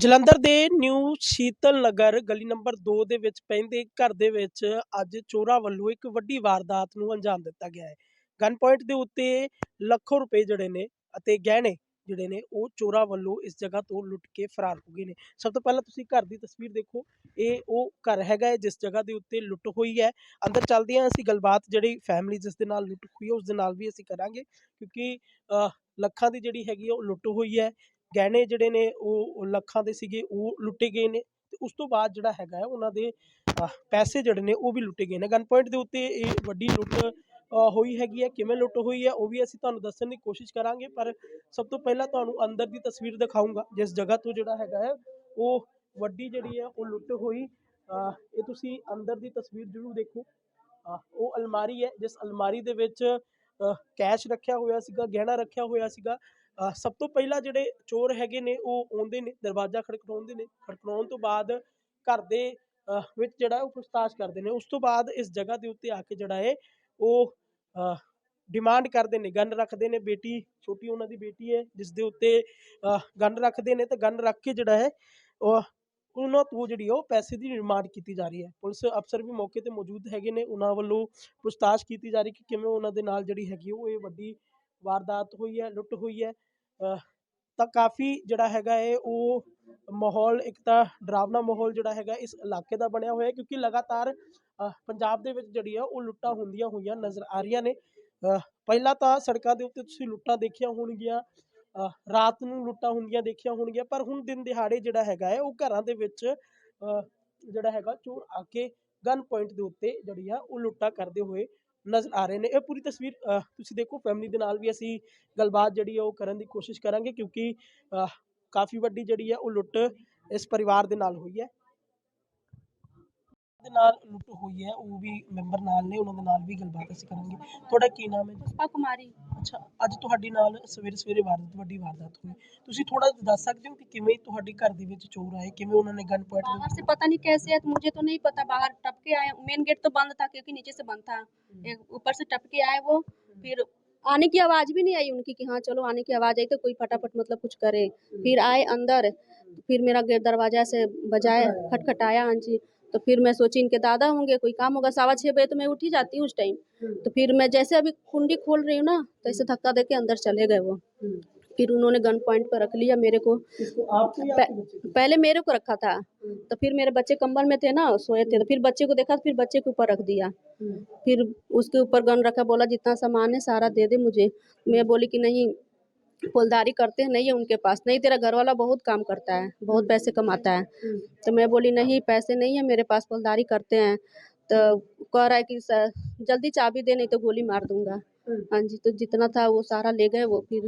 ਜਲੰਧਰ ਦੇ ਨਿਊ ਸ਼ੀਤਲ ਨਗਰ ਗਲੀ ਨੰਬਰ 2 ਦੇ ਵਿੱਚ ਪੈਂਦੇ ਘਰ ਦੇ ਵਿੱਚ ਅੱਜ ਚੋਰਾਂ ਵੱਲੋਂ ਇੱਕ ਵੱਡੀ ਵਾਰਦਾਤ ਨੂੰ ਅੰਜਾਮ ਦਿੱਤਾ ਗਿਆ ਹੈ। ਗਨ ਪੁਆਇੰਟ ਦੇ ਉੱਤੇ ਲੱਖਾਂ ਰੁਪਏ ਜਿਹੜੇ ਨੇ ਅਤੇ ਗਹਿਣੇ ਜਿਹੜੇ ਨੇ ਉਹ ਚੋਰਾਂ ਵੱਲੋਂ ਇਸ ਜਗ੍ਹਾ ਤੋਂ ਲੁੱਟ ਕੇ ਫਰਾਰ ਹੋ ਗਏ ਨੇ। ਸਭ ਤੋਂ ਪਹਿਲਾਂ ਤੁਸੀਂ ਘਰ ਦੀ ਤਸਵੀਰ ਦੇਖੋ। ਇਹ ਉਹ ਘਰ ਹੈਗਾ ਹੈ ਜਿਸ ਜਗ੍ਹਾ ਦੇ ਉੱਤੇ ਲੁੱਟ ਹੋਈ ਹੈ। ਅੰਦਰ ਚੱਲਦੇ ਹਾਂ ਅਸੀਂ ਗੱਲਬਾਤ ਜਿਹੜੀ ਫੈਮਿਲੀ ਜਿਸ ਦੇ ਨਾਲ ਲੁੱਟ ਹੋਈ ਹੈ ਉਸ ਦੇ ਨਾਲ ਵੀ ਅਸੀਂ ਕਰਾਂਗੇ ਕਿਉਂਕਿ ਲੱਖਾਂ ਦੀ ਜਿਹੜੀ ਹੈਗੀ ਹੈ ਉਹ ਲੁੱਟ ਹੋਈ ਹੈ। ਗਹਿਣੇ ਜਿਹੜੇ ਨੇ ਉਹ ਲੱਖਾਂ ਦੇ ਸੀਗੇ, ਉਹ ਲੁੱਟੇ ਗਏ ਨੇ ਤੇ ਉਸ ਤੋਂ ਬਾਅਦ ਜਿਹੜਾ ਹੈਗਾ ਹੈ ਉਹਨਾਂ ਦੇ ਪੈਸੇ ਜਿਹੜੇ ਨੇ ਉਹ ਵੀ ਲੁੱਟੇ ਗਏ ਨੇ। ਗਨ ਪੁਆਇੰਟ ਦੇ ਉੱਤੇ ਇਹ ਵੱਡੀ ਲੁੱਟ ਹੋਈ ਹੈਗੀ ਹੈ। ਕਿਵੇਂ ਲੁੱਟ ਹੋਈ ਹੈ ਉਹ ਵੀ ਅਸੀਂ ਤੁਹਾਨੂੰ ਦੱਸਣ ਦੀ ਕੋਸ਼ਿਸ਼ ਕਰਾਂਗੇ, ਪਰ ਸਭ ਤੋਂ ਪਹਿਲਾਂ ਤੁਹਾਨੂੰ ਅੰਦਰ ਦੀ ਤਸਵੀਰ ਦਿਖਾਊਂਗਾ, ਜਿਸ ਜਗ੍ਹਾ ਤੋਂ ਜਿਹੜਾ ਹੈਗਾ ਹੈ ਉਹ ਵੱਡੀ ਜਿਹੜੀ ਹੈ ਉਹ ਲੁੱਟ ਹੋਈ। ਇਹ ਤੁਸੀਂ ਅੰਦਰ ਦੀ ਤਸਵੀਰ ਜ਼ਰੂਰ ਦੇਖੋ। ਉਹ ਅਲਮਾਰੀ ਹੈ, ਜਿਸ ਅਲਮਾਰੀ ਦੇ ਵਿੱਚ ਕੈਸ਼ ਰੱਖਿਆ ਹੋਇਆ ਸੀਗਾ, ਗਹਿਣਾ ਰੱਖਿਆ ਹੋਇਆ ਸੀਗਾ। ਸਭ ਤੋਂ ਪਹਿਲਾਂ ਜਿਹੜੇ ਚੋਰ ਹੈਗੇ ਨੇ, ਉਹ ਆਉਂਦੇ ਨੇ, ਦਰਵਾਜ਼ਾ ਖੜਕਾਉਂਦੇ ਨੇ ਖੜਕਾਉਣ ਤੋਂ ਬਾਅਦ ਘਰ ਦੇ ਵਿੱਚ ਜਿਹੜਾ ਉਹ ਪੁੱਛਤਾਛ ਕਰਦੇ ਨੇ। ਉਸ ਤੋਂ ਬਾਅਦ ਇਸ ਜਗ੍ਹਾ ਦੇ ਉੱਤੇ ਆ ਕੇ ਜਿਹੜਾ ਹੈ ਉਹ ਡਿਮਾਂਡ ਕਰਦੇ ਨੇ ਗਨ ਰੱਖਦੇ ਨੇ। ਬੇਟੀ, ਛੋਟੀ ਉਹਨਾਂ ਦੀ ਬੇਟੀ ਹੈ, ਜਿਸ ਦੇ ਉੱਤੇ ਗਨ ਰੱਖਦੇ ਨੇ ਤੇ ਗਨ ਰੱਖ ਕੇ ਜਿਹੜਾ ਹੈ, ਉਹ, ਉਹਨਾਂ ਤੋਂ ਜਿਹੜੀ ਉਹ ਪੈਸੇ ਦੀ ਡਿਮਾਂਡ ਕੀਤੀ ਜਾ ਰਹੀ ਹੈ। ਪੁਲਿਸ ਅਫਸਰ ਵੀ ਮੌਕੇ ਤੇ ਮੌਜੂਦ ਹੈਗੇ ਨੇ, ਉਹਨਾਂ ਵੱਲੋਂ ਪੁੱਛਤਾਛ ਕੀਤੀ ਜਾ ਰਹੀ ਕਿ ਕਿਵੇਂ ਉਹਨਾਂ ਦੇ ਨਾਲ ਜਿਹੜੀ ਹੈਗੀ ਉਹ ਇਹ ਵੱਡੀ ਵਾਰਦਾਤ ਹੋਈ ਹੈ, ਲੁੱਟ ਹੋਈ ਹੈ। ਤਾਂ ਕਾਫੀ ਜਿਹੜਾ ਹੈਗਾ ਹੈ ਉਹ ਮਾਹੌਲ, ਇੱਕ ਤਾਂ ਡਰਾਵਨਾ ਮਾਹੌਲ ਜਿਹੜਾ ਹੈਗਾ ਇਸ ਇਲਾਕੇ ਦਾ ਬਣਿਆ ਹੋਇਆ ਕਿਉਂਕਿ ਲਗਾਤਾਰ ਪੰਜਾਬ ਦੇ ਵਿੱਚ ਜਿਹੜੀ ਆ, ਉਹ ਲੁੱਟਾਂ ਹੁੰਦੀਆਂ ਹੋਈਆਂ ਨਜ਼ਰ ਆ ਰਹੀਆਂ ਨੇ। ਪਹਿਲਾਂ ਤਾਂ ਸੜਕਾਂ ਦੇ ਉੱਤੇ ਤੁਸੀਂ ਲੁੱਟਾਂ ਦੇਖੀਆਂ ਹੋਣਗੀਆਂ ਰਾਤ ਨੂੰ ਲੁੱਟਾਂ ਹੁੰਦੀਆਂ ਦੇਖੀਆਂ ਹੋਣਗੀਆਂ, ਪਰ ਹੁਣ ਦਿਨ ਦਿਹਾੜੇ ਜਿਹੜਾ ਹੈਗਾ ਹੈ ਉਹ ਘਰਾਂ ਦੇ ਵਿੱਚ ਜਿਹੜਾ ਹੈਗਾ ਚੋਰ ਆ ਕੇ ਗਨ ਪੁਆਇੰਟ ਦੇ ਉੱਤੇ ਜਿਹੜੀ ਆ, ਉਹ ਲੁੱਟਾਂ ਕਰਦੇ ਹੋਏ ਨਜ਼ਰ ਆ ਰਹੇ ਨੇ। ਇਹ ਪੂਰੀ ਤਸਵੀਰ ਤੁਸੀਂ ਦੇਖੋ ਫੈਮਿਲੀ ਦੇ ਨਾਲ ਵੀ ਅਸੀਂ ਗੱਲਬਾਤ ਜਿਹੜੀ ਹੈ ਉਹ ਕਰਨ ਦੀ ਕੋਸ਼ਿਸ਼ ਕਰਾਂਗੇ ਕਿਉਂਕਿ ਕਾਫੀ ਵੱਡੀ ਜਿਹੜੀ ਹੈ ਉਹ ਲੁੱਟ ਇਸ ਪਰਿਵਾਰ ਦੇ ਨਾਲ ਹੋਈ ਹੈ। ਦੇ ਨਾਲ ਲੁੱਟ ਹੋਈ ਹੈ ਉਹ ਵੀ ਮੈਂਬਰ ਨਾਲ ਨੇ ਉਹਨਾਂ ਦੇ ਨਾਲ ਵੀ ਗੱਲਬਾਤ ਅਸੀਂ ਕਰਾਂਗੇ ਤੁਹਾਡਾ ਕੀ ਨਾਮ ਹੈ ਜੀ? पुष्पा कुमारी ਅੱਛਾ ਅੱਜ ਤੁਹਾਡੇ ਨਾਲ ਸਵੇਰੇ ਸਵੇਰੇ ਵਾਰਦਾਤ ਵੱਡੀ ਵਾਰਦਾਤ ਹੋਈ ਤੁਸੀਂ ਥੋੜਾ ਦੱਸ ਸਕਦੇ ਹੋ ਕਿ ਕਿਵੇਂ ਤੁਹਾਡੇ ਘਰ ਦੇ ਵਿੱਚ ਚੋਰ ਆਏ ਕਿਵੇਂ ਉਹਨਾਂ ਨੇ ਗਨ ਪੁਆਇੰਟ बाहर से पता नहीं कैसे है तो मुझे तो नहीं पता बाहर टपके आए मेन गेट तो बंद था क्योंकि नीचे से बंद था एक ऊपर से टपके आए वो फिर आने की आवाज भी नहीं आई उनकी कि हाँ चलो आने की आवाज आई तो कोई फटाफट मतलब कुछ करे फिर आए अंदर फिर मेरा गेट दरवाजा से बजाए खटखटाया हाँ जी तो फिर मैं सोची इनके दादा होंगे कोई काम होगा सवा छः बजे तो मैं उठ ही जाती हूँ उस टाइम तो फिर मैं जैसे अभी कुंडी खोल रही हूँ ना तो ऐसे धक्का दे के अंदर चले गए वो। फिर उन्होंने गन पॉइंट पर रख लिया मेरे को। को? पहले मेरे को रखा था। तो फिर मेरे बच्चे कंबल में थे ना सोए थे तो फिर बच्चे को देखा तो फिर बच्चे के ऊपर रख दिया। फिर उसके ऊपर गन रखा बोला जितना सामान है सारा दे दे मुझे। मैं बोली कि नहीं फौलदारी करते हैं नहीं है उनके पास। नहीं तेरा घर वाला बहुत काम करता है बहुत पैसे कमाता है। तो मैं बोली नहीं पैसे नहीं है मेरे पास फौलदारी करते हैं। तो कह रहा है कि "स- जल्दी चाबी दे नहीं तो गोली मार दूँगा। हाँ जी तो जितना था वो सारा ले गए वो फिर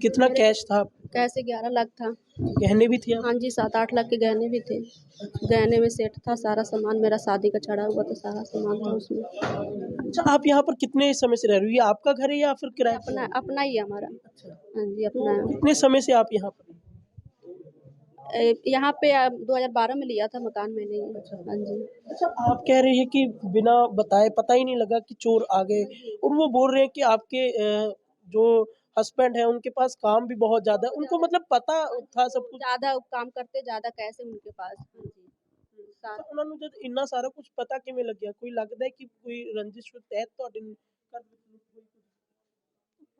कितना कैश था? कैसे ग्यारह लाख था। गहने भी थे? हाँ जी सात आठ लाख के गहने भी थे। गहने में सेट था सारा सामान मेरा शादी का चढ़ा हुआ था सारा सामान था उसमें। अच्छा आप यहाँ पर कितने समय से रह रही हो? आपका घर है या फिर पर? अपना अपना ही है हमारा। अच्छा। हाँ जी अपना। है। कितने समय से आप यहाँ पर ए, यहाँ पे दो हज़ार बारह में लिया था मकान मैंने ये। हाँ जी। अच्छा आप कह रहे हैं कि बिना बताए पता ही नहीं लगा कि चोर आ गए। और वो बोल रहे हैं कि आपके अ, जो हस्बैंड है उनके पास काम भी बहुत ज़्यादा है। उनको मतलब पता था सब कुछ? ज़्यादा काम करते ज़्यादा कैसे उनके पास? हाँ जी। सारा ਉਹਨਾਂ ਨੂੰ ਜਦ ਇੰਨਾ ਸਾਰਾ ਕੁਝ ਪਤਾ ਕਿਵੇਂ ਲੱਗਿਆ ਕੋਈ ਲੱਗਦਾ ਹੈ ਕਿ ਕੋਈ ਰੰਜਿਸ਼ ਦੇ ਤਹਿਤ ਤੁਹਾਡੇ ਘਰ ਵਿੱਚ ਲੁੱਟ ਹੋਈ ਕੁਝ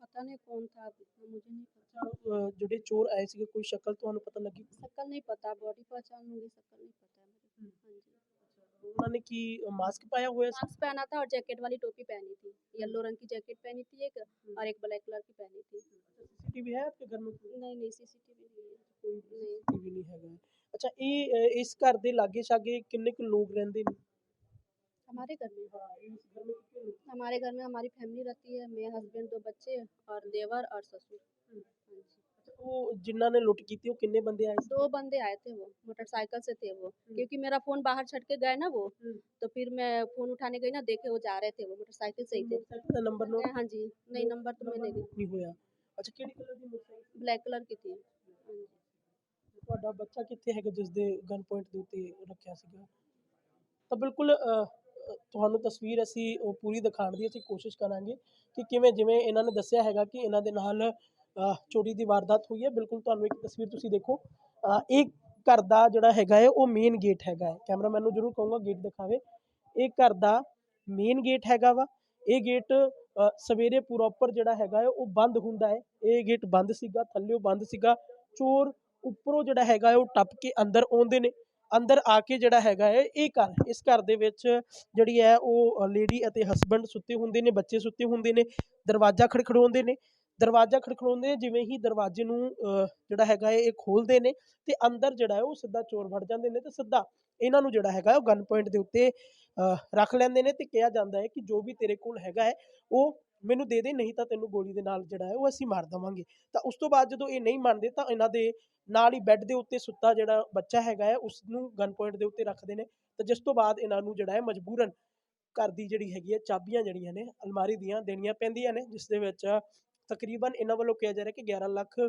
पता नहीं कौन था इतना मुझे नहीं पता ਅੱਛਾ, ਅ, ਜਿਹੜੇ ਚੋਰ ਆਏ ਸੀਗੇ ਕੋਈ ਸ਼ਕਲ ਤੁਹਾਨੂੰ ਪਤਾ ਲੱਗੀ शक्ल नहीं पता बॉडी पहचान लूंगी शक्ल नहीं पता है मेरे को। हाँ जी ਉਹਨਾਂ ਨੇ ਕੀ ਮਾਸਕ ਪਾਇਆ ਹੋਇਆ ਸੀ मास्क पहना था और जैकेट वाली टोपी पहनी थी येलो रंग की जैकेट पहनी थी एक और एक ब्लैक कलर की पहनी थी ਸੀਸੀਟੀਵੀ है आपके घर में कोई नहीं नहीं सीसीटीवी नहीं है ਕੋਈ नहीं ਸੀਸੀਟੀਵੀ ਨਹੀਂ ਹੈਗਾ ਅੱਛਾ ਇਹ ਅ, ਇਸ ਘਰ ਦੇ ਲਾਗੇ ਛਾਗੇ ਕਿੰਨੇ ਕੁ ਲੋਕ ਰਹਿੰਦੇ ਨੇ हमारे घर में ਹਾਂ ਇਸ ਘਰ में कितने लोग हमारे घर में हमारी फैमिली रहती है मैं हस्बैंड दो बच्चे और देवर और ससुर हाँ जी। ਅੱਛਾ, ਉਹ ਜਿਨ੍ਹਾਂ ਨੇ ਲੁੱਟ ਕੀਤੀ ਉਹ ਕਿੰਨੇ ਬੰਦੇ ਆਏ ਸੀ दो बंदे आए थे वो मोटरसाइकिल से थे वो क्योंकि मेरा फोन बाहर छट के गए ना वो हम्म। तो फिर मैं फोन उठाने गई ना देखे वो जा रहे थे वो मोटरसाइकिल से ही थे मोटरसाइकिल ਦਾ ਨੰਬਰ ਨੋਟ हाँ जी नहीं नंबर तो मैंने ਨਹੀਂ ਹੋਇਆ ਅੱਛਾ ਕਿਹੜੀ ਕਲਰ ਦੀ ਮੋਟਰਸਾਈਕਲ ब्लैक कलर की थी हाँ जी। ਤੁਹਾਡਾ ਬੱਚਾ ਕਿੱਥੇ ਹੈਗਾ ਜਿਸ ਦੇ ਗਨ ਪੁਆਇੰਟ ਦੇ ਉੱਤੇ ਰੱਖਿਆ ਸੀਗਾ? ਤਾਂ ਬਿਲਕੁਲ ਤੁਹਾਨੂੰ ਤਸਵੀਰ ਅਸੀਂ ਉਹ ਪੂਰੀ ਦਿਖਾਉਣ ਦੀ ਅਸੀਂ ਕੋਸ਼ਿਸ਼ ਕਰਾਂਗੇ ਕਿ ਕਿਵੇਂ ਜਿਵੇਂ ਇਹਨਾਂ ਨੇ ਦੱਸਿਆ ਹੈਗਾ ਕਿ ਇਹਨਾਂ ਦੇ ਨਾਲ ਚੋਰੀ ਦੀ ਵਾਰਦਾਤ ਹੋਈ ਹੈ। ਬਿਲਕੁਲ ਤੁਹਾਨੂੰ ਇੱਕ ਤਸਵੀਰ ਤੁਸੀਂ ਦੇਖੋ ਇਹ ਘਰ ਦਾ ਜਿਹੜਾ ਹੈਗਾ ਹੈ, ਉਹ ਮੇਨ ਗੇਟ ਹੈਗਾ ਹੈ। ਕੈਮਰਾਮੈਨ ਨੂੰ ਜ਼ਰੂਰ ਕਹੂੰਗਾ ਗੇਟ ਦਿਖਾਵੇ। ਇਹ ਘਰ ਦਾ ਮੇਨ ਗੇਟ ਹੈਗਾ ਵਾ। ਇਹ ਗੇਟ ਸਵੇਰੇ ਪ੍ਰੋਪਰ ਜਿਹੜਾ ਹੈਗਾ ਹੈ, ਉਹ ਬੰਦ ਹੁੰਦਾ ਹੈ। ਇਹ ਗੇਟ ਬੰਦ ਸੀਗਾ ਥੱਲਿਓਂ ਬੰਦ ਸੀਗਾ। ਚੋਰ ਉੱਪਰੋਂ ਜਿਹੜਾ ਹੈਗਾ ਉਹ ਟੱਪ ਕੇ ਅੰਦਰ ਆਉਂਦੇ ਨੇ, ਅੰਦਰ ਆ ਕੇ ਜਿਹੜਾ ਹੈਗਾ ਹੈ ਇਹ ਘਰ, ਇਸ ਘਰ ਦੇ ਵਿੱਚ ਜਿਹੜੀ ਹੈ ਉਹ ਲੇਡੀ ਅਤੇ ਹਸਬੰਡ ਸੁੱਤੇ ਹੁੰਦੇ ਨੇ, ਬੱਚੇ ਸੁੱਤੇ ਹੁੰਦੇ ਨੇ, ਦਰਵਾਜ਼ਾ ਖੜਖੜਾਉਂਦੇ ਨੇ, ਦਰਵਾਜ਼ਾ ਖੜਖੜਾਉਂਦੇ ਨੇ, ਜਿਵੇਂ ਹੀ ਦਰਵਾਜ਼ੇ ਨੂੰ ਜਿਹੜਾ ਹੈਗਾ ਹੈ ਇਹ ਖੋਲਦੇ ਨੇ ਤੇ ਅੰਦਰ ਜਿਹੜਾ ਹੈ ਉਹ ਸਿੱਧਾ ਚੋਰ ਵੜ ਜਾਂਦੇ ਨੇ ਤੇ ਸਿੱਧਾ ਇਹਨਾਂ ਨੂੰ ਜਿਹੜਾ ਹੈਗਾ ਉਹ ਗਨ ਪੁਆਇੰਟ ਦੇ ਉੱਤੇ ਰੱਖ ਲੈਂਦੇ ਨੇ ਤੇ ਕਿਹਾ ਜਾਂਦਾ ਹੈ ਕਿ ਜੋ ਵੀ ਤੇਰੇ ਕੋਲ ਹੈਗਾ ਹੈ ਉਹ ਮੈਨੂੰ ਦੇ ਦੇ, ਨਹੀਂ ਤਾਂ ਤੈਨੂੰ ਗੋਲੀ ਦੇ ਨਾਲ ਜਿਹੜਾ ਹੈ ਉਹ ਅਸੀਂ ਮਾਰ ਦੇਵਾਂਗੇ। ਤਾਂ ਉਸ ਤੋਂ ਬਾਅਦ ਜਦੋਂ ਇਹ ਨਹੀਂ ਮੰਨਦੇ ਤਾਂ ਇਹਨਾਂ ਦੇ ਨਾਲ ਹੀ ਬੈੱਡ ਦੇ ਉੱਤੇ ਸੁੱਤਾ ਜਿਹੜਾ ਬੱਚਾ ਹੈਗਾ ਹੈ ਉਸ ਨੂੰ ਗਨ ਪੁਆਇੰਟ ਦੇ ਉੱਤੇ ਰੱਖਦੇ ਨੇ। ਤਾਂ ਜਿਸ ਤੋਂ ਬਾਅਦ ਇਹਨਾਂ ਨੂੰ ਜਿਹੜਾ ਹੈ ਮਜਬੂਰਨ ਘਰ ਦੀ ਜਿਹੜੀ ਹੈਗੀ ਹੈ, ਚਾਬੀਆਂ ਜਿਹੜੀਆਂ ਨੇ, ਅਲਮਾਰੀ ਦੀਆਂ ਦੇਣੀਆਂ ਪੈਂਦੀਆਂ ਨੇ, ਜਿਸ ਦੇ ਵਿੱਚ ਤਕਰੀਬਨ ਇਹਨਾਂ ਵੱਲੋਂ ਕਿਹਾ ਜਾ ਰਿਹਾ ਕਿ 11 ਲੱਖ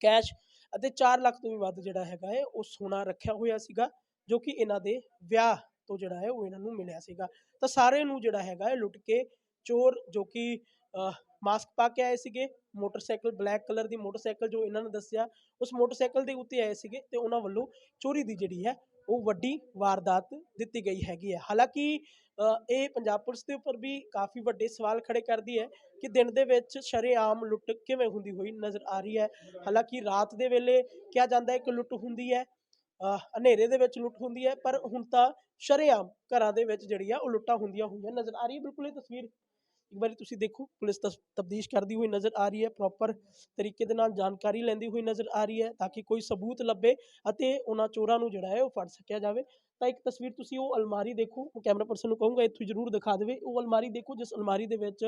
ਕੈਸ਼ ਅਤੇ 4 ਲੱਖ ਤੋਂ ਵੀ ਵੱਧ ਜਿਹੜਾ ਹੈਗਾ ਹੈ, ਉਹ ਸੋਨਾ ਰੱਖਿਆ ਹੋਇਆ ਸੀਗਾ, ਜੋ ਕਿ ਇਹਨਾਂ ਦੇ ਵਿਆਹ ਤੋਂ ਜਿਹੜਾ ਹੈ ਉਹ ਇਹਨਾਂ ਨੂੰ ਮਿਲਿਆ ਸੀਗਾ। ਤਾਂ ਸਾਰੇ ਨੂੰ ਜਿਹੜਾ ਹੈਗਾ ਹੈ ਲੁੱਟ ਕੇ ਚੋਰ ਜੋ ਕਿ ਮਾਸਕ ਪਾ ਕੇ ਆਏ ਸੀਗੇ, ਮੋਟਰਸਾਈਕਲ ਬਲੈਕ ਕਲਰ ਦੀ ਮੋਟਰਸਾਈਕਲ ਜੋ ਇਹਨਾਂ ਨੇ ਦੱਸਿਆ, ਉਸ ਮੋਟਰਸਾਈਕਲ ਦੇ ਉੱਤੇ ਆਏ ਸੀਗੇ ਤੇ ਉਹਨਾਂ ਵੱਲੋਂ ਚੋਰੀ ਦੀ ਜਿਹੜੀ ਹੈ, ਉਹ ਵੱਡੀ ਵਾਰਦਾਤ ਦਿੱਤੀ ਗਈ ਹੈਗੀ ਹੈ। ਹਾਲਾਂਕਿ ਇਹ ਪੰਜਾਬ ਪੁਲਿਸ ਦੇ ਉੱਪਰ ਵੀ ਕਾਫੀ ਵੱਡੇ ਸਵਾਲ ਖੜੇ ਕਰਦੀ ਹੈ ਕਿ ਦਿਨ ਦੇ ਵਿੱਚ ਸ਼ਰੇਆਮ ਲੁੱਟ ਕਿਵੇਂ ਹੁੰਦੀ ਹੋਈ ਨਜ਼ਰ ਆ ਰਹੀ ਹੈ। ਹਾਲਾਂਕਿ ਰਾਤ ਦੇ ਵੇਲੇ ਕਿਹਾ ਜਾਂਦਾ ਹੈ ਕਿ ਲੁੱਟ ਹੁੰਦੀ ਹੈ ਹਨੇਰੇ ਦੇ ਵਿੱਚ ਲੁੱਟ ਹੁੰਦੀ ਹੈ, ਪਰ ਹੁਣ ਤਾਂ ਸ਼ਰੇਆਮ ਘਰਾਂ ਦੇ ਵਿੱਚ ਜਿਹੜੀ ਆ, ਉਹ ਲੁੱਟਾਂ ਹੁੰਦੀਆਂ ਹੋਈਆਂ ਨਜ਼ਰ ਆ ਰਹੀ ਹੈ ਬਿਲਕੁਲ ਇਹ ਤਸਵੀਰ ਇੱਕ ਵਾਰੀ ਤੁਸੀਂ ਦੇਖੋ, ਪੁਲਿਸ ਤਸ- ਤਫਤੀਸ਼ ਕਰਦੀ ਹੋਈ ਨਜ਼ਰ ਆ ਰਹੀ ਹੈ ਪ੍ਰੋਪਰ ਤਰੀਕੇ ਦੇ ਨਾਲ ਜਾਣਕਾਰੀ ਲੈਂਦੀ ਹੋਈ ਨਜ਼ਰ ਆ ਰਹੀ ਹੈ, ਤਾਂ ਕਿ ਕੋਈ ਸਬੂਤ ਲੱਭੇ ਅਤੇ ਉਹਨਾਂ ਚੋਰਾਂ ਨੂੰ ਜਿਹੜਾ ਹੈ ਉਹ ਫੜ ਸਕਿਆ ਜਾਵੇ। ਤਾਂ ਇੱਕ ਤਸਵੀਰ ਤੁਸੀਂ ਉਹ ਅਲਮਾਰੀ ਦੇਖੋ ਉਹ ਕੈਮਰਾ ਪਰਸਨ ਨੂੰ ਕਹੂੰਗਾ, ਇੱਥੋਂ ਜ਼ਰੂਰ ਦਿਖਾ ਦੇਵੇ। ਉਹ ਅਲਮਾਰੀ ਦੇਖੋ, ਜਿਸ ਅਲਮਾਰੀ ਦੇ ਵਿੱਚ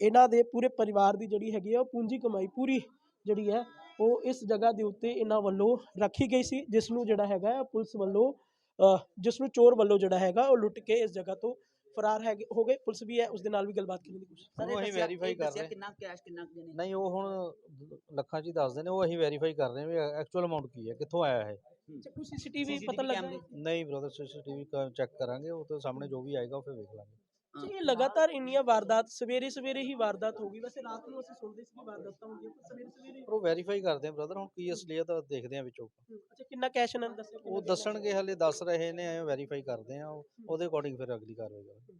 ਇਹਨਾਂ ਦੇ ਪੂਰੇ ਪਰਿਵਾਰ ਦੀ ਜਿਹੜੀ ਹੈਗੀ ਆ, ਉਹ ਪੂੰਜੀ ਕਮਾਈ ਪੂਰੀ ਜਿਹੜੀ ਹੈ, ਉਹ ਇਸ ਜਗ੍ਹਾ ਦੇ ਉੱਤੇ ਇਹਨਾਂ ਵੱਲੋਂ ਰੱਖੀ ਗਈ ਸੀ, ਜਿਸ ਨੂੰ ਜਿਹੜਾ ਹੈਗਾ ਪੁਲਿਸ ਵੱਲੋਂ ਜਿਸ ਨੂੰ ਚੋਰ ਵੱਲੋਂ ਜਿਹੜਾ ਹੈਗਾ, ਉਹ ਲੁੱਟ ਕੇ ਇਸ ਜਗ੍ਹਾ ਤੋਂ ਫਰਾਰ ਹੈਗੇ ਹੋ ਗਏ ਪੁਲਿਸ ਵੀ ਹੈ ਉਸ ਦੇ ਨਾਲ ਵੀ ਗੱਲਬਾਤ ਕਰਨ ਦੀ ਕੋਸ਼ਿਸ਼ ਸਰ ਉਹ ਅਸੀਂ verify ਕਰ ਰਹੇ। ਕਿੰਨਾ ਕੈਸ਼ ਕਿੰਨਾ ਕੁ ਨੇ ਨਹੀਂ ਉਹ ਹੁਣ ਲੱਖਾਂ ਚ ਹੀ ਦੱਸਦੇ ਨੇ ਉਹ ਅਸੀਂ ਵੈਰੀਫਾਈ ਕਰ ਰਹੇ ਹਾਂ ਵੀ ਐਕਚੁਅਲ ਅਮਾਉਂਟ ਕੀ ਹੈ ਕਿੱਥੋਂ ਆਇਆ ਹੈ। ਕੋਈ ਸੀਸੀਟੀਵੀ ਪਤਾ ਲੱਗਾ? ਨਹੀਂ ਬ੍ਰਦਰ ਸੀਸੀਟੀਵੀ ਚੈੱਕ ਕਰਾਂਗੇ ਉਹ ਤੋਂ ਸਾਹਮਣੇ ਜੋ ਵੀ ਆਏਗਾ ਉਹ ਫਿਰ ਵੇਖ ਲਾਂਗੇ। ਇਹ ਲਗਾਤਾਰ ਇੰਨੀਆਂ ਵਾਰਦਾਤ ਸਵੇਰੇ ਸਵੇਰੇ ਹੀ ਵਾਰਦਾਤ ਹੋ ਗਈ। ਵੈਸੇ ਰਾਤ ਨੂੰ ਅਸੀਂ ਸੁਣਦੇ ਸੀ ਕਿ ਵਾਰਦਾਤਾਂ ਹੁੰਦੀਆਂ ਪਰ ਸਵੇਰੇ ਸਵੇਰੇ ਪਰ ਉਹ ਵੈਰੀਫਾਈ ਕਰਦੇ ਆ ਬ੍ਰਦਰ ਹੁਣ ਕੀ ਅਸਲੀਅਤ ਆ ਦੇਖਦੇ ਆ ਵਿੱਚੋਂ। ਅੱਛਾ ਕਿੰਨਾ ਕੈਸ਼ ਇਹਨਾਂ ਨੇ ਦੱਸਿਆ ਉਹ ਦੱਸਣਗੇ ਹਲੇ ਦੱਸ ਰਹੇ ਨੇ ਐ ਵੈਰੀਫਾਈ ਕਰਦੇ ਆ ਉਹ- ਉਹਦੇ ਅਕੋਰਡਿੰਗ ਫਿਰ ਅਗਲੀ ਕਾਰਵਾਈ ਕਰਾਂਗੇ।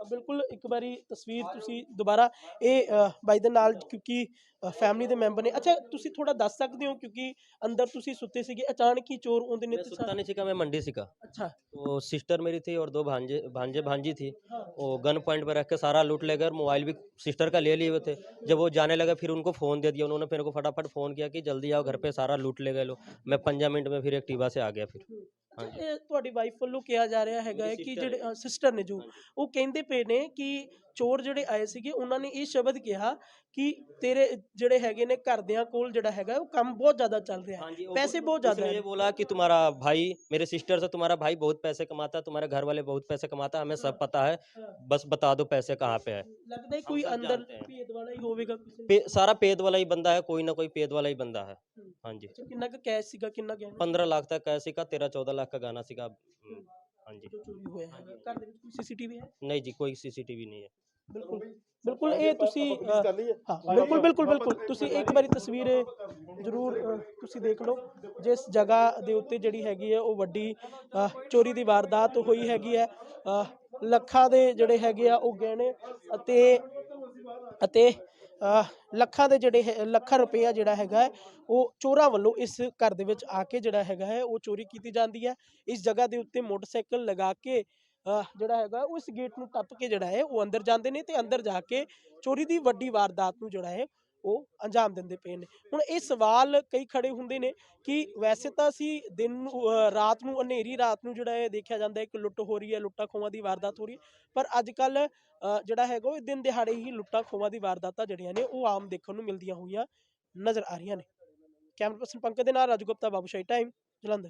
ਬਿਲਕੁਲ ਇੱਕ ਵਾਰੀ ਤਸਵੀਰ ਤੁਸੀਂ ਦੁਬਾਰਾ ਇਹ ਅ, ਬਾਈ ਦੇ ਨਾਲ ਕਿਉਂਕਿ ਫੈਮਿਲੀ ਦੇ ਮੈਂਬਰ ਨੇ ਅੱਛਾ ਤੁਸੀਂ ਥੋੜਾ ਦੱਸ ਸਕਦੇ ਹੋ ਕਿਉਂਕਿ ਅੰਦਰ ਤੁਸੀਂ ਸੁੱਤੇ ਸੀਗੇ ਅਚਾਨਕ ਹੀ ਚੋਰ ਆਉਂਦੇ ਨੇ मैं ਤੇ सुनता ਸਾ- नहीं सीखा मैं मंडी सीखा ਅੱਛਾ तो सिस्टर मेरी थी और दो भांजे भांजे भांजी थी हाँ। वो गन पॉइंट पर रख के सारा लूट ले गए और मोबाइल भी सिस्टर का ले लिए हुए थे जब वो जाने लगे फिर उनको फ़ोन दे दिया उन्होंने मेरे को फटाफट फ़ोन किया कि जल्दी आओ घर पे सारा लूट ले गए लो मैं पंद्रह मिनट में फिर एक्टिवा से आ गया फिर हाँ जी ਇਹ ਤੁਹਾਡੀ ਵਾਈਫ ਵੱਲੋਂ ਕਿਹਾ ਜਾ ਰਿਹਾ ਹੈਗਾ ਹੈ ਕਿ ਜਿਹੜੇ ਸਿਸਟਰ ਨੇ ਜੋ ਉਹ ਕਹਿੰਦੇ ਪਏ ਨੇ ਕਿ ਚੋਰ ਜਿਹੜੇ ਆਏ ਸੀਗੇ ਉਹਨਾਂ ਨੇ ਇਹ ਸ਼ਬਦ ਕਿਹਾ ਕਿ ਤੇਰੇ ਜਿਹੜੇ ਹੈਗੇ ਨੇ ਘਰਦਿਆਂ ਕੋਲ ਜਿਹੜਾ ਹੈਗਾ ਉਹ ਕੰਮ ਬਹੁਤ ਜ਼ਿਆਦਾ ਚੱਲ ਰਿਹਾ ਹੈ हाँ जी वो पैसे कुछ- बहुत ज्यादा उसने हैं। ये बोला कि तुम्हारा भाई मेरे सिस्टर से तुम्हारा भाई बहुत पैसे कमाता है तुम्हारे घर वाले बहुत पैसे कमाता है हमें सब पता है हाँ। बस बता दो पैसे कहाँ पे है ਲੱਗਦਾ ਹੈ ਕੋਈ सब ਅੰਦਰ जानते हैं। ਭੇਦ ਵਾਲਾ ਹੀ ਹੋਵੇਗਾ ਕਿਸੇ पे, सारा पेद वाला ही बंदा है कोई ना कोई पेद वाला ही बंदा है हम्म। हाँ जी ਅੱਛਾ, ਕਿੰਨਾ ਕੁ ਕੈਸ਼ ਸੀਗਾ ਕਿੰਨਾ ਗਿਆ पंद्रह लाख तक कैसे का तेरह चौदह लाख का गाना सीखा हम्म, हाँ जी ਜੋ ਚੋਰੀ ਹੋਇਆ ਹੈਗਾ ਘਰ ਦੇ ਵਿੱਚ ਕੋਈ ਸੀਸੀਟੀਵੀ ਹੈ नहीं जी कोई सीसीटीवी नहीं है ਬਿਲਕੁਲ ਬਿਲਕੁਲ ਇਹ ਤੁਸੀਂ ਹਾਂ। ਬਿਲਕੁਲ ਬਿਲਕੁਲ ਬਿਲਕੁਲ। ਤੁਸੀਂ ਇੱਕ ਵਾਰੀ ਤਸਵੀਰ ਜ਼ਰੂਰ ਤੁਸੀਂ ਦੇਖ ਲਓ ਜਿਸ ਜਗ੍ਹਾ ਦੇ ਉੱਤੇ ਜਿਹੜੀ ਹੈਗੀ ਹੈ ਉਹ ਵੱਡੀ ਚੋਰੀ ਦੀ ਵਾਰਦਾਤ ਹੋਈ ਹੈਗੀ ਹੈ ਲੱਖਾਂ ਦੇ ਜਿਹੜੇ ਹੈਗੇ ਆ ਉਹ ਗਹਿਣੇ ਅਤੇ ਅਤੇ ਲੱਖਾਂ ਦੇ ਜਿਹੜੇ ਲੱਖਾਂ ਰੁਪਇਆ ਜਿਹੜਾ ਹੈਗਾ ਉਹ ਚੋਰਾਂ ਵੱਲੋਂ ਇਸ ਘਰ ਦੇ ਵਿੱਚ ਆ ਕੇ ਜਿਹੜਾ ਹੈਗਾ ਹੈ ਉਹ ਚੋਰੀ ਕੀਤੀ ਜਾਂਦੀ ਹੈ। ਇਸ ਜਗ੍ਹਾ ਦੇ ਉੱਤੇ ਮੋਟਰਸਾਈਕਲ ਲਗਾ ਕੇ ਜਿਹੜਾ ਹੈਗਾ ਉਹ ਇਸ ਗੇਟ ਨੂੰ ਟੱਪ ਕੇ ਜਿਹੜਾ ਹੈ, ਉਹ ਅੰਦਰ ਜਾਂਦੇ ਨੇ ਤੇ ਅੰਦਰ ਜਾ ਕੇ ਚੋਰੀ ਦੀ ਵੱਡੀ ਵਾਰਦਾਤ ਨੂੰ ਜਿਹੜਾ ਹੈ, ਉਹ ਅੰਜਾਮ ਦਿੰਦੇ ਪਏ ਨੇ। ਹੁਣ ਇਹ ਸਵਾਲ ਕਈ ਖੜੇ ਹੁੰਦੇ ਨੇ ਕਿ ਵੈਸੇ ਤਾਂ ਅਸੀਂ ਦਿਨ ਨੂੰ ਰਾਤ ਨੂੰ, ਹਨੇਰੀ ਰਾਤ ਨੂੰ ਜਿਹੜਾ ਹੈ ਦੇਖਿਆ ਜਾਂਦਾ ਹੈ ਕਿ ਲੁੱਟ ਹੋ ਰਹੀ ਹੈ, ਲੁੱਟਾਂ ਖੋਹਾਂ ਦੀ ਵਾਰਦਾਤ ਹੋ ਰਹੀ ਹੈ, ਪਰ ਅੱਜ ਕੱਲ ਜਿਹੜਾ ਹੈਗਾ ਉਹ ਦਿਨ ਦਿਹਾੜੇ ਹੀ ਲੁੱਟਾਂ ਖੋਹਾਂ ਦੀ ਵਾਰਦਾਤਾਂ ਜਿਹੜੀਆਂ ਨੇ, ਉਹ ਆਮ ਦੇਖਣ ਨੂੰ ਮਿਲਦੀਆਂ ਹੋਈਆਂ ਨਜ਼ਰ ਆ ਰਹੀਆਂ ਨੇ। ਕੈਮਰਾ ਪਰਸਨ ਪੰਕਜ ਦੇ ਨਾਲ ਰਾਜੂ ਗੁਪਤਾ ਬਾਬੂਸ਼ਾਹੀ ਟਾਈਮ ਜਲੰਧਰ।